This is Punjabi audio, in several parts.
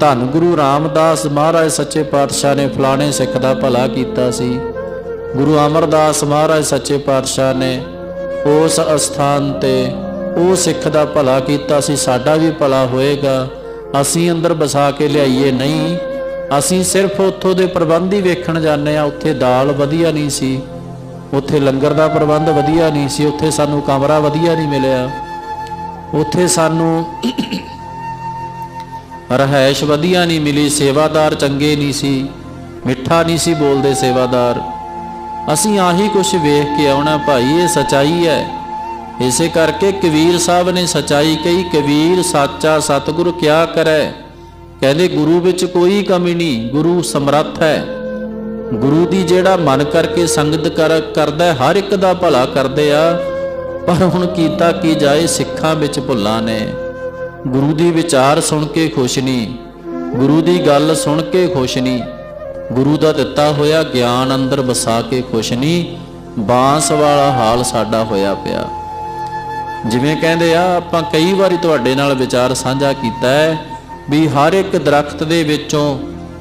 ਧੰਨ ਗੁਰੂ ਰਾਮਦਾਸ ਮਹਾਰਾਜ, ਸੱਚੇ ਪਾਤਸ਼ਾਹ ਨੇ ਫਲਾਣੇ ਸਿੱਖ ਦਾ ਭਲਾ ਕੀਤਾ ਸੀ। ਗੁਰੂ ਅਮਰਦਾਸ ਮਹਾਰਾਜ, ਸੱਚੇ ਪਾਤਸ਼ਾਹ ਨੇ ਉਸ ਅਸਥਾਨ ਤੇ ਉਹ ਸਿੱਖ ਦਾ ਭਲਾ ਕੀਤਾ ਸੀ। ਸਾਡਾ ਵੀ ਭਲਾ ਹੋਏਗਾ। ਅਸੀਂ ਅੰਦਰ ਵਸਾ ਕੇ ਲਿਆਈਏ। ਨਹੀਂ, ਅਸੀਂ ਸਿਰਫ ਉੱਥੋਂ ਦੇ ਪ੍ਰਬੰਧ ਹੀ ਵੇਖਣ ਜਾਂਦੇ ਆ ਉੱਥੇ ਦਾਲ ਵਧੀਆ ਨਹੀਂ ਸੀ। ਉੱਥੇ ਲੰਗਰ ਦਾ ਪ੍ਰਬੰਧ ਵਧੀਆ ਨਹੀਂ ਸੀ। ਉੱਥੇ ਸਾਨੂੰ ਕਮਰਾ ਵਧੀਆ ਨਹੀਂ ਮਿਲਿਆ। ਉੱਥੇ ਸਾਨੂੰ ਰਹਿائش ਵਧੀਆ ਨਹੀਂ ਮਿਲੀ, ਸੇਵਾਦਾਰ ਚੰਗੇ ਨਹੀਂ ਸੀ, ਮਿੱਠਾ ਨਹੀਂ ਸੀ ਬੋਲਦੇ ਸੇਵਾਦਾਰ। ਅਸੀਂ ਆਹੀ ਕੁਝ ਵੇਖ ਕੇ ਆਉਣਾ ਭਾਈ, ਇਹ ਸਚਾਈ ਹੈ। ਇਸੇ ਕਰਕੇ ਕਬੀਰ ਸਾਹਿਬ ਨੇ ਸਚਾਈ ਕਹੀ, ਕਬੀਰ ਸਾਚਾ ਸਤਿਗੁਰ ਕਿਆ ਕਰੈ? ਕਹਿੰਦੇ ਗੁਰੂ ਵਿੱਚ ਕੋਈ ਕਮੀ ਨਹੀਂ, ਗੁਰੂ ਸਮਰੱਥ ਹੈ। ਗੁਰੂ ਦੀ ਜਿਹੜਾ ਮਨ ਕਰਕੇ ਸੰਗਤ ਕਰਦਾ ਹਰ ਇੱਕ ਦਾ ਭਲਾ ਕਰਦੇ ਆ, ਪਰ ਹੁਣ ਕੀਤਾ ਕੀ ਜਾਏ, ਸਿੱਖਾਂ ਵਿੱਚ ਭੁੱਲਾਂ ਨੇ। ਗੁਰੂ ਦੀ ਵਿਚਾਰ ਸੁਣ ਕੇ ਖੁਸ਼ ਨਹੀਂ ਗੁਰੂ ਦੀ ਗੱਲ ਸੁਣ ਕੇ ਖੁਸ਼ ਨਹੀਂ ਗੁਰੂ ਦਾ ਦਿੱਤਾ ਹੋਇਆ ਗਿਆਨ ਅੰਦਰ ਵਸਾ ਕੇ ਖੁਸ਼ ਨਹੀਂ ਬਾਂਸ ਵਾਲਾ ਹਾਲ ਸਾਡਾ ਹੋਇਆ ਪਿਆ। ਜਿਵੇਂ ਕਹਿੰਦੇ ਆ, ਆਪਾਂ ਕਈ ਵਾਰੀ ਤੁਹਾਡੇ ਨਾਲ ਵਿਚਾਰ ਸਾਂਝਾ ਕੀਤਾ ਹੈ ਵੀ ਹਰ ਇੱਕ ਦਰਖਤ ਦੇ ਵਿੱਚੋਂ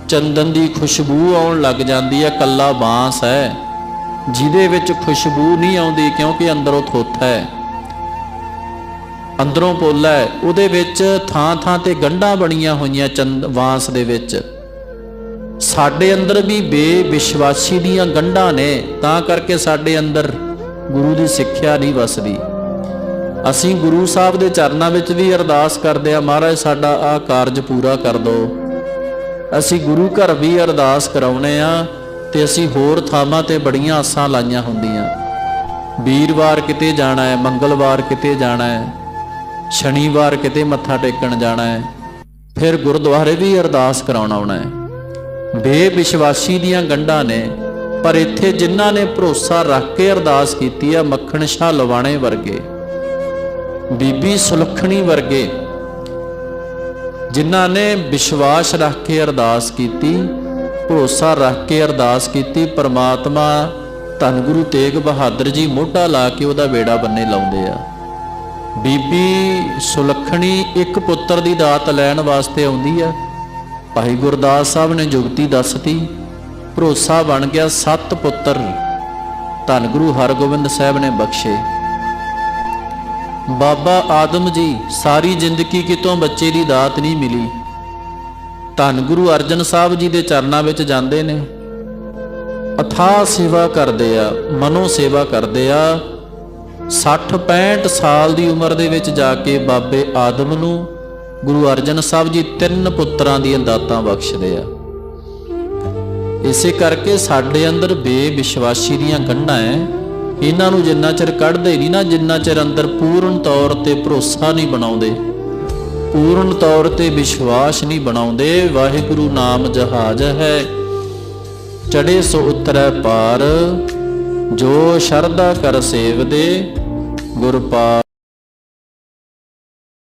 ਚੰਦਨ ਦੀ ਖੁਸ਼ਬੂ ਆਉਣ ਲੱਗ ਜਾਂਦੀ ਹੈ, ਕੱਲਾ ਬਾਂਸ ਹੈ। ਜਿਹਦੇ ਵਿੱਚ ਖੁਸ਼ਬੂ ਨਹੀਂ ਆਉਂਦੀ ਕਿਉਂਕਿ ਅੰਦਰੋਂ ਥੋਥਾ ਹੈ। ਅੰਦਰੋਂ ਪੋਲਾ ਹੈ, ਉਹਦੇ ਵਿੱਚ ਥਾਂ ਥਾਂ ਤੇ ਗੰਢਾਂ ਬਣੀਆਂ ਹੋਈਆਂ ਚੰਦ, ਵਾਂਸ ਦੇ ਵਿੱਚ। ਸਾਡੇ ਅੰਦਰ ਵੀ ਬੇਵਿਸ਼ਵਾਸੀ ਦੀਆਂ ਗੰਢਾਂ ਨੇ, ਤਾਂ ਕਰਕੇ ਸਾਡੇ ਅੰਦਰ ਗੁਰੂ ਦੀ ਸਿੱਖਿਆ ਨਹੀਂ ਵਸਦੀ। ਅਸੀਂ ਗੁਰੂ ਸਾਹਿਬ ਦੇ ਚਰਨਾਂ ਵਿੱਚ ਵੀ ਅਰਦਾਸ ਕਰਦੇ ਆ ਮਹਾਰਾਜ ਸਾਡਾ ਆਹ ਕਾਰਜ ਪੂਰਾ ਕਰ ਦਿਓ ਅਸੀਂ ਗੁਰੂ ਘਰ ਵੀ ਅਰਦਾਸ ਕਰਾਉਨੇ ਆ ਤੇ ਅਸੀਂ ਹੋਰ ਥਾਵਾਂ ਤੇ ਬੜੀਆਂ ਆਸਾਂ ਲਾਈਆਂ ਹੁੰਦੀਆਂ। ਵੀਰਵਾਰ ਕਿਤੇ ਜਾਣਾ ਹੈ, ਮੰਗਲਵਾਰ ਕਿਤੇ ਜਾਣਾ ਹੈ ਸ਼ਨੀਵਾਰ ਕਿਤੇ ਮੱਥਾ ਟੇਕਣ ਜਾਣਾ ਹੈ, ਫਿਰ ਗੁਰਦੁਆਰੇ ਵੀ ਅਰਦਾਸ ਕਰਾਉਣ ਆਉਣਾ ਹੈ। ਬੇਵਿਸ਼ਵਾਸੀ ਦੀਆਂ ਗੰਢਾਂ ਨੇ, ਪਰ ਇੱਥੇ ਜਿਨ੍ਹਾਂ ਨੇ ਭਰੋਸਾ ਰੱਖ ਕੇ ਅਰਦਾਸ ਕੀਤੀ ਆ, ਮੱਖਣ ਸ਼ਾਹ ਲਵਾਣੇ ਵਰਗੇ, ਬੀਬੀ ਸੁਲੱਖਣੀ ਵਰਗੇ, ਜਿਨ੍ਹਾਂ ਨੇ ਵਿਸ਼ਵਾਸ ਰੱਖ ਕੇ ਅਰਦਾਸ ਕੀਤੀ, ਭਰੋਸਾ ਰੱਖ ਕੇ ਅਰਦਾਸ ਕੀਤੀ, ਪਰਮਾਤਮਾ ਧੰਨ ਗੁਰੂ ਤੇਗ ਬਹਾਦਰ ਜੀ ਮੋਢਾ ਲਾ ਕੇ ਉਹਦਾ ਬੇੜਾ ਬੰਨੇ ਲਾਉਂਦੇ ਆ। ਬੀਬੀ ਸੁਲੱਖਣੀ ਇੱਕ ਪੁੱਤਰ ਦੀ ਦਾਤ ਲੈਣ ਵਾਸਤੇ ਆਉਂਦੀ ਆ। ਭਾਈ ਗੁਰਦਾਸ ਸਾਹਿਬ ਨੇ ਜੁਗਤੀ ਦੱਸਤੀ, ਭਰੋਸਾ ਬਣ ਗਿਆ ਸੱਤ ਪੁੱਤਰ ਧੰਨ ਗੁਰੂ ਹਰਗੋਬਿੰਦ ਸਾਹਿਬ ਨੇ ਬਖਸ਼ੇ। ਬਾਬਾ ਆਦਮ ਜੀ, ਸਾਰੀ ਜ਼ਿੰਦਗੀ ਕਿਤੋਂ ਬੱਚੇ ਦੀ ਦਾਤ ਨਹੀਂ ਮਿਲੀ। ਧੰਨ ਗੁਰੂ ਅਰਜਨ ਸਾਹਿਬ ਜੀ ਦੇ ਚਰਨਾਂ ਵਿੱਚ ਜਾਂਦੇ ਨੇ। ਅਥਾ ਸੇਵਾ ਕਰਦੇ ਆ, ਮਨੋ ਸੇਵਾ ਕਰਦੇ ਆ। 60 65 ਸਾਲ ਦੀ ਉਮਰ ਦੇ ਵਿੱਚ ਜਾ ਕੇ ਬਾਬੇ ਆਦਮ ਨੂੰ ਗੁਰੂ ਅਰਜਨ ਸਾਹਿਬ ਜੀ ਤਿੰਨ ਪੁੱਤਰਾਂ ਦੀਆਂ ਦਾਤਾਂ ਬਖਸ਼ਦੇ ਆ। ਇਸੇ ਕਰਕੇ ਸਾਡੇ ਅੰਦਰ ਬੇਵਿਸ਼ਵਾਸੀ ਦੀਆਂ ਗੰਢਾਂ ਐ। ਇਹਨਾਂ ਨੂੰ ਜਿੰਨਾ ਚਿਰ ਕੱਢਦੇ ਨਹੀਂ ਨਾ, ਜਿੰਨਾ ਚਿਰ ਅੰਦਰ ਪੂਰਨ ਤੌਰ ਤੇ ਭਰੋਸਾ ਨਹੀਂ ਬਣਾਉਂਦੇ, ਪੂਰਨ ਤੌਰ ਤੇ ਵਿਸ਼ਵਾਸ ਨਹੀਂ ਬਣਾਉਂਦੇ, ਵਾਹਿਗੁਰੂ ਨਾਮ ਜਹਾਜ਼ ਹੈ ਚੜੇ ਸੋ ਉਤਰੈ ਪਾਰ। ਜੋ ਸ਼ਰਧਾ ਕਰ ਸੇਵਦੇ ਗੁਰ ਪਾ